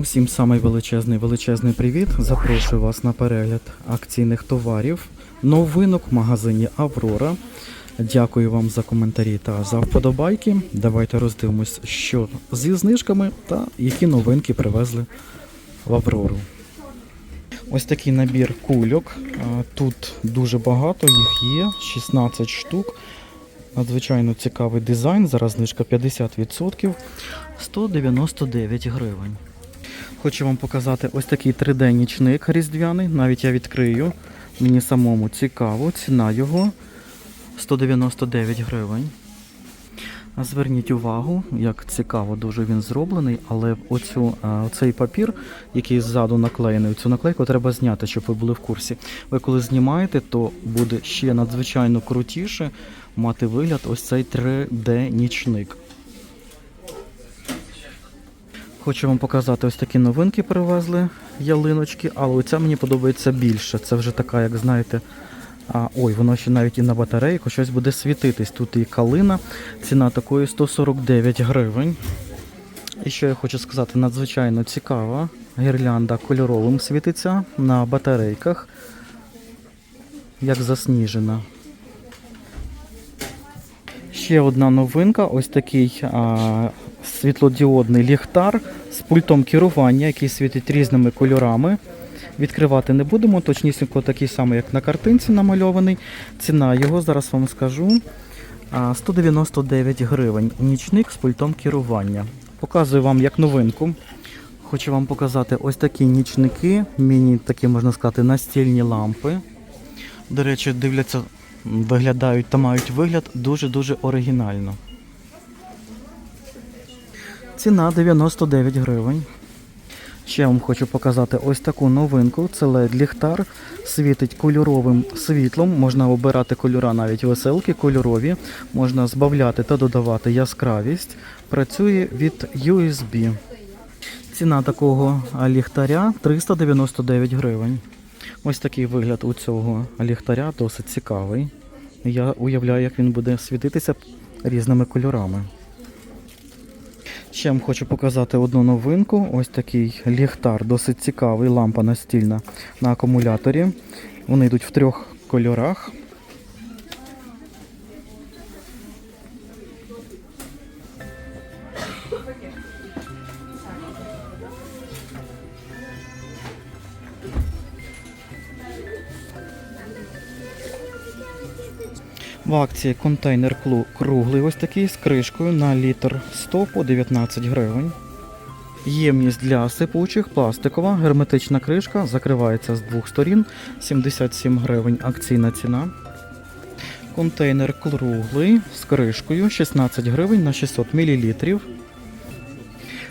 Усім самий величезний величезний привіт. Запрошую вас на перегляд акційних товарів, новинок в магазині Аврора. Дякую вам за коментарі та за вподобайки. Давайте роздивимось, що зі знижками та які новинки привезли в Аврору. Ось такий набір кульок. Тут дуже багато, їх є, 16 штук. Надзвичайно цікавий дизайн. Зараз знижка 50%, 199 гривень. Хочу вам показати ось такий 3D-нічник різдвяний. Навіть я відкрию. Мені самому цікаво. Ціна його 199 гривень. Зверніть увагу, як цікаво дуже він зроблений, але оцю, оцей папір, який ззаду наклеєний, цю наклейку треба зняти, щоб ви були в курсі. Ви коли знімаєте, то буде ще надзвичайно крутіше мати вигляд ось цей 3D-нічник. Хочу вам показати ось такі новинки привезли ялиночки, але оця мені подобається більше. Це вже така, як знаєте. А, ой, воно ще навіть і на батарейку щось буде світитись. Тут і калина. Ціна такої 149 гривень. І що я хочу сказати, надзвичайно цікава. Гірлянда кольоровим світиться на батарейках, як засніжена. Ще одна новинка, ось такий а, світлодіодний ліхтар з пультом керування, який світить різними кольорами. Відкривати не будемо, точнісінько такий самий, як на картинці намальований. Ціна його, зараз вам скажу, 199 гривень. Нічник з пультом керування. Показую вам як новинку. Хочу вам показати ось такі нічники, міні такі, можна сказати, настільні лампи. До речі, дивляться, виглядають та мають вигляд дуже-дуже оригінально. Ціна 99 гривень. Ще вам хочу показати ось таку новинку. Це LED ліхтар, світить кольоровим світлом. Можна обирати кольора, навіть веселки кольорові. Можна збавляти та додавати яскравість. Працює від USB. Ціна такого ліхтаря 399 гривень. Ось такий вигляд у цього ліхтаря досить цікавий. Я уявляю, як він буде світитися різними кольорами. Ще вам хочу показати одну новинку. Ось такий ліхтар, досить цікавий, лампа настільна на акумуляторі. Вони йдуть в трьох кольорах. В акції контейнер круглий, ось такий з кришкою на літр 100 по 19 гривень. Ємність для сипучих, пластикова, герметична кришка, закривається з двох сторін, 77 гривень акційна ціна. Контейнер круглий з кришкою 16 гривень на 600 мл.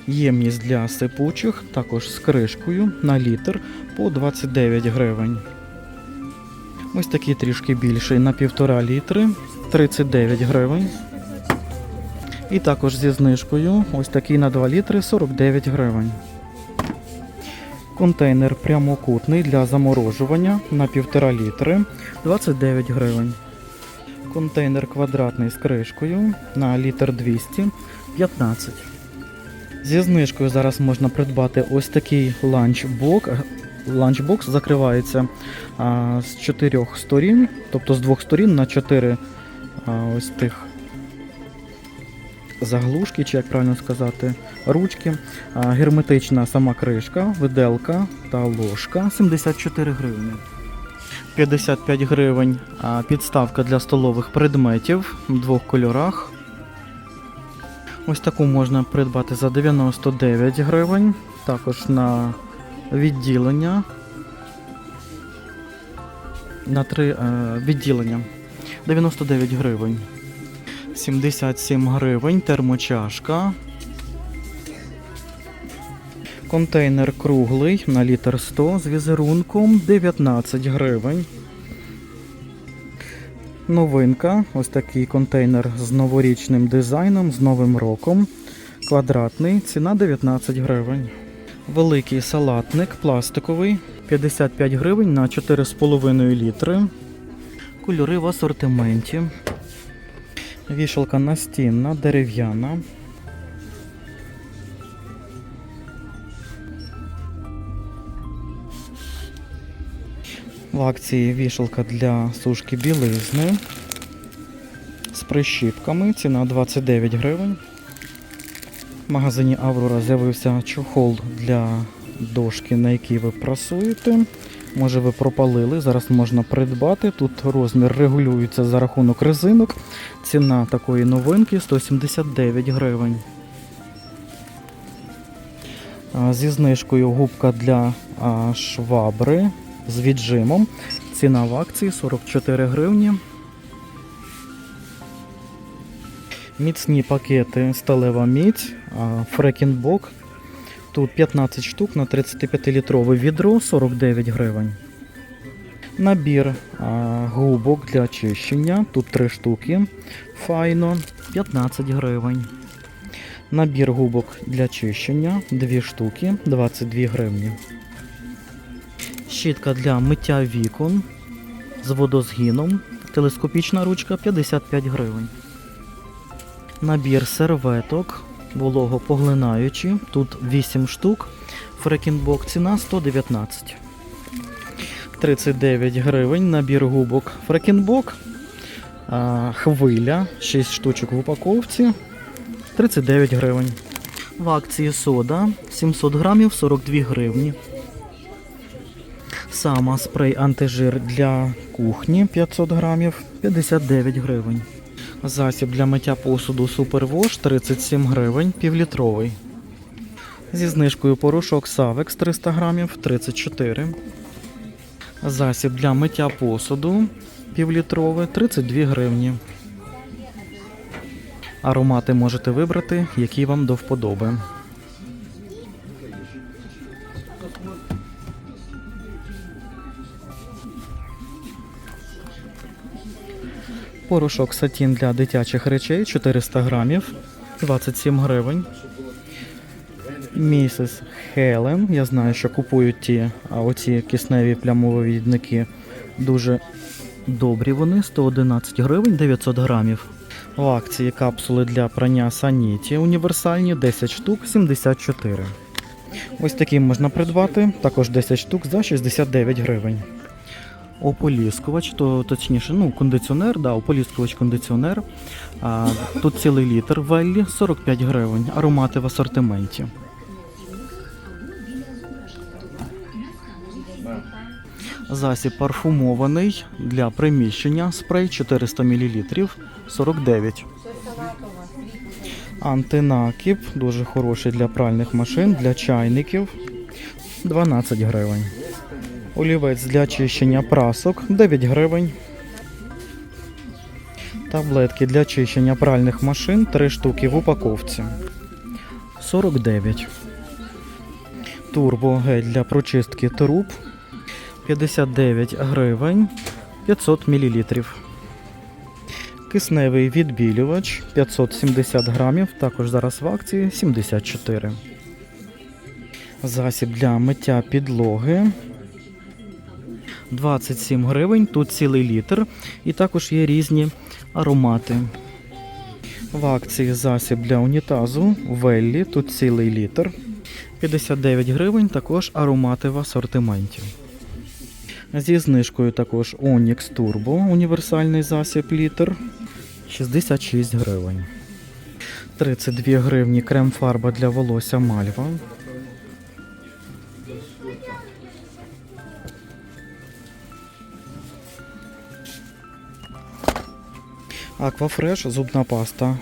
Ємність для сипучих також з кришкою на літр по 29 гривень. Ось такий трішки більший на 1,5 літри 39 гривень. І також зі знижкою ось такий на 2 літри 49 гривень. Контейнер прямокутний для заморожування на 1,5 літри 29 гривень. Контейнер квадратний з кришкою на літр 200 15. Зі знижкою зараз можна придбати ось такий ланчбок. Ланчбокс закривається а, з чотирьох сторін, тобто з двох сторін на чотири а, ось тих заглушки, чи як правильно сказати, ручки. А, герметична сама кришка, виделка та ложка 74 гривні. 55 гривень а, підставка для столових предметів в двох кольорах. Ось таку можна придбати за 99 гривень. Також на відділення. На три е, відділення. 99 гривень. 77 гривень. Термочашка. Контейнер круглий на літр 100 з візерунком 19 гривень. Новинка. Ось такий контейнер з новорічним дизайном, з новим роком. Квадратний. Ціна 19 гривень. Великий салатник пластиковий 55 гривень на 4,5 літри. Кольори в асортименті. Вішалка настінна, дерев'яна. В акції вішалка для сушки білизни. З прищіпками. Ціна 29 гривень. В магазині Аврора з'явився чохол для дошки, на якій ви прасуєте. Може ви пропалили, зараз можна придбати. Тут розмір регулюється за рахунок резинок. Ціна такої новинки 179 гривень. Зі знижкою губка для швабри з віджимом. Ціна в акції 44 гривні. Міцні пакети сталева мідь, фрекінбок. Тут 15 штук на 35-літрове відро 49 гривень. Набір губок для очищення. Тут 3 штуки. Файно 15 гривень. Набір губок для чищення 2 штуки 22 гривні. Щітка для миття вікон з водозгіном. Телескопічна ручка 55 гривень. Набір серветок вологопоглинаючі. Тут 8 штук. Фрекінбок ціна 119. 39 гривень. Набір губок Фрекінбок. Хвиля 6 штучок в упаковці. 39 гривень. В акції сода 700 грамів 42 гривні. Сама спрей антижир для кухні 500 грамів 59 гривень. Засіб для миття посуду Супервош 37 гривень, півлітровий. Зі знижкою порошок Савекс 300 грамів 34. Засіб для миття посуду півлітровий 32 гривні. Аромати можете вибрати, які вам до вподоби. Порошок сатін для дитячих речей 400 грамів, 27 гривень. Місіс Хелен. Я знаю, що купують ті, а оці кисневі плямовивідники дуже добрі вони, 111 гривень, 900 грамів. В акції капсули для прання Саніті універсальні 10 штук 74. Ось такі можна придбати, також 10 штук за 69 гривень. Ополіскувач, то точніше, ну, кондиціонер, да, ополіскувач кондиціонер. А, тут цілий літр Веллі 45 гривень. Аромати в асортименті. Засіб парфумований для приміщення спрей 400 мл 49. Антинакіп дуже хороший для пральних машин, для чайників 12 гривень. Олівець для чищення прасок 9 гривень. Таблетки для чищення пральних машин 3 штуки в упаковці 49. Турбо гель для прочистки труб 59 гривень 500 мл. Кисневий відбілювач 570 грамів, також зараз в акції 74. Засіб для миття підлоги 27 гривень, тут цілий літр. І також є різні аромати. В акції засіб для унітазу Веллі, тут цілий літр. 59 гривень, також аромати в асортименті. Зі знижкою також Onyx Turbo, універсальний засіб літр 66 гривень. 32 гривні крем-фарба для волосся Мальва. Аквафреш зубна паста.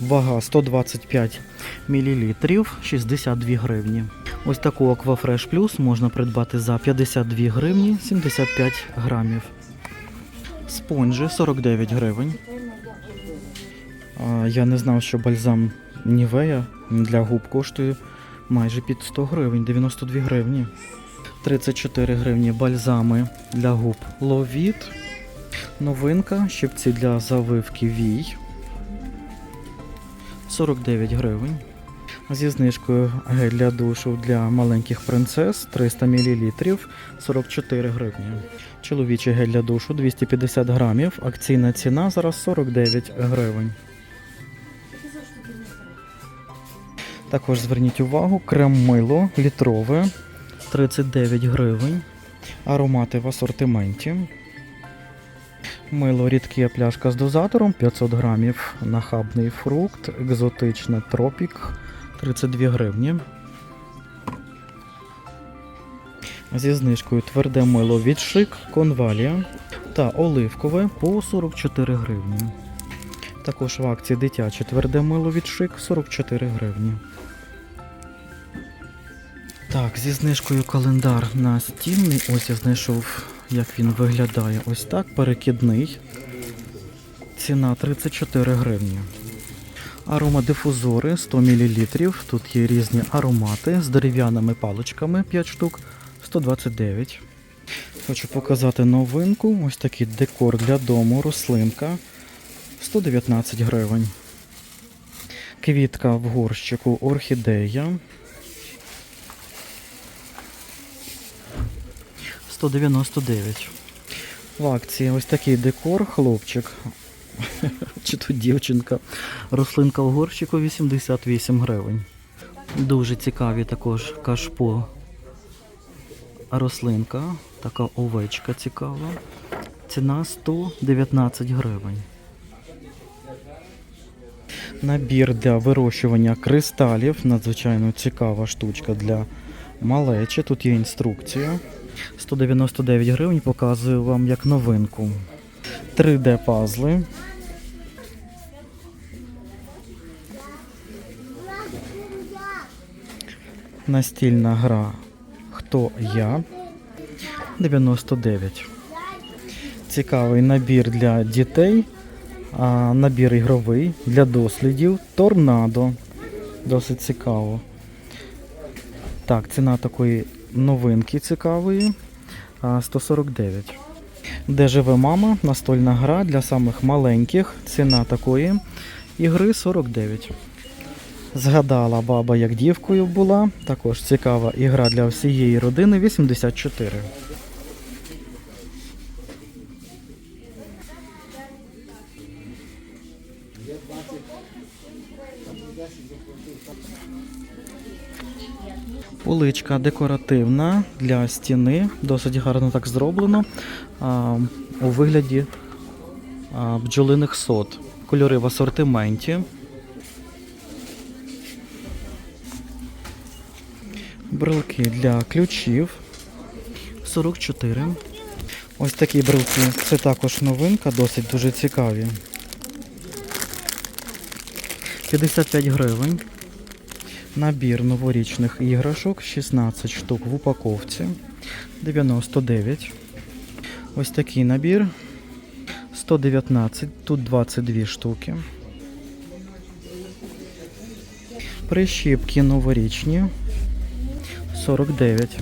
Вага 125 мл, 62 гривні. Ось таку Аквафреш Плюс можна придбати за 52 гривні 75 грамів. Спонжі 49 гривень. Я не знав, що бальзам Нівея для губ коштує майже під 100 гривень, 92 гривні. 34 гривні бальзами для губ Ловіт. Новинка, щипці для завивки вій. 49 гривень. Зі знижкою гель для душу для маленьких принцес 300 мл 44 гривні. Чоловічий гель для душу 250 грамів. Акційна ціна зараз 49 гривень. Також зверніть увагу, крем мило літрове 39 гривень. Аромати в асортименті. Мило рідке пляшка з дозатором 500 грамів. Нахабний фрукт, екзотичне тропік 32 гривні. Зі знижкою тверде мило від шик, конвалія та оливкове по 44 гривні. Також в акції дитяче тверде мило від шик 44 гривні. Так, зі знижкою календар настільний. Ось я знайшов, як він виглядає. Ось так. Перекидний. Ціна 34 гривні. Аромадифузори 100 мл. Тут є різні аромати з дерев'яними паличками 5 штук 129. Хочу показати новинку. Ось такий декор для дому, рослинка 119 гривень. Квітка в горщику орхідея 199. В акції ось такий декор, хлопчик. Чи то дівчинка. Рослинка в горщику 88 гривень. Дуже цікаві також кашпо. Рослинка, така овечка цікава. Ціна 119 гривень. Набір для вирощування кристалів. Надзвичайно цікава штучка для малечі. Тут є інструкція. 199 гривень показую вам як новинку. 3D пазли. Настільна гра Хто я? 99. Цікавий набір для дітей. А, набір ігровий для дослідів. Торнадо. Досить цікаво. Так, ціна такої новинки цікавої. 149. Де живе мама? Настольна гра для самих маленьких. Ціна такої ігри 49. Згадала баба, як дівкою була. Також цікава ігра для всієї родини 84. Поличка декоративна для стіни, досить гарно так зроблено. У вигляді бджолиних сот. Кольори в асортименті. Брелки для ключів 44. Ось такі брелки. Це також новинка, досить дуже цікаві. 55 гривень. Набір новорічних іграшок 16 штук в упаковці 99. Ось такий набір 119, тут 22 штуки. Прищіпки новорічні 49.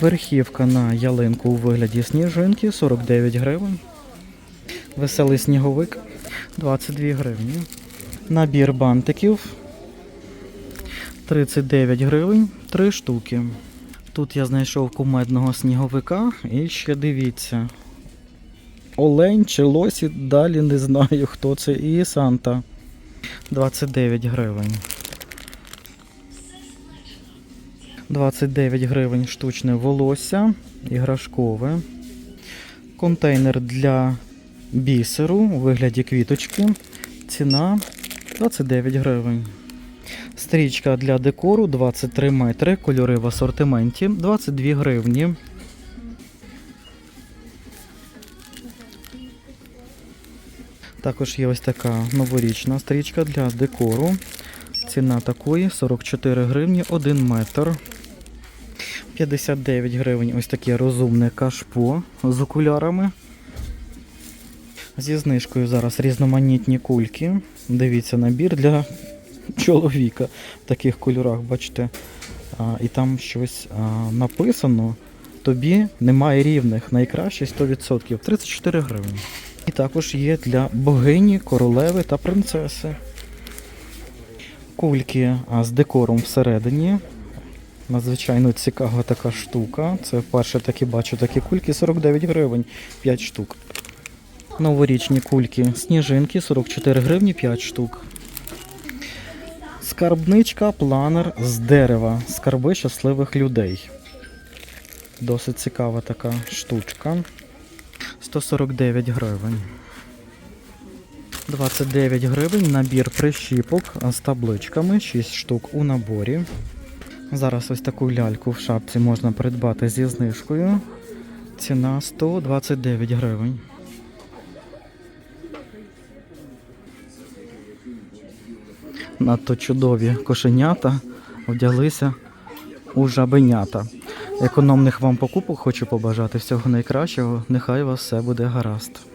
Верхівка на ялинку у вигляді сніжинки 49 гривень. Веселий сніговик 22 гривні. Набір бантиків 39 гривень, 3 штуки. Тут я знайшов кумедного сніговика і ще дивіться. Олень чи лосі, далі не знаю хто це. І Санта 29 гривень. 29 гривень штучне волосся, іграшкове. Контейнер для бісеру у вигляді квіточки. Ціна 29 гривень. Стрічка для декору 23 метри, кольори в асортименті 22 гривні. Також є ось така новорічна стрічка для декору. Ціна такої 44 гривні 1 метр. 59 гривень ось таке розумне кашпо з окулярами. Зі знижкою зараз різноманітні кульки. Дивіться набір для чоловіка в таких кольорах, бачите. А, і там щось а, написано. Тобі немає рівних. Найкраще 100%. 34 гривні. І також є для богині, королеви та принцеси. Кульки з декором всередині. Надзвичайно цікава така штука. Це вперше таки бачу такі кульки 49 гривень, 5 штук. Новорічні кульки сніжинки 44 гривні 5 штук. Скарбничка, планер з дерева. Скарби щасливих людей. Досить цікава така штучка. 149 гривень. 29 гривень набір прищіпок з табличками, 6 штук у наборі. Зараз ось таку ляльку в шапці можна придбати зі знижкою. Ціна 129 гривень. Надто чудові кошенята вдялися у жабенята. Економних вам покупок хочу побажати всього найкращого. Нехай у вас все буде гаразд.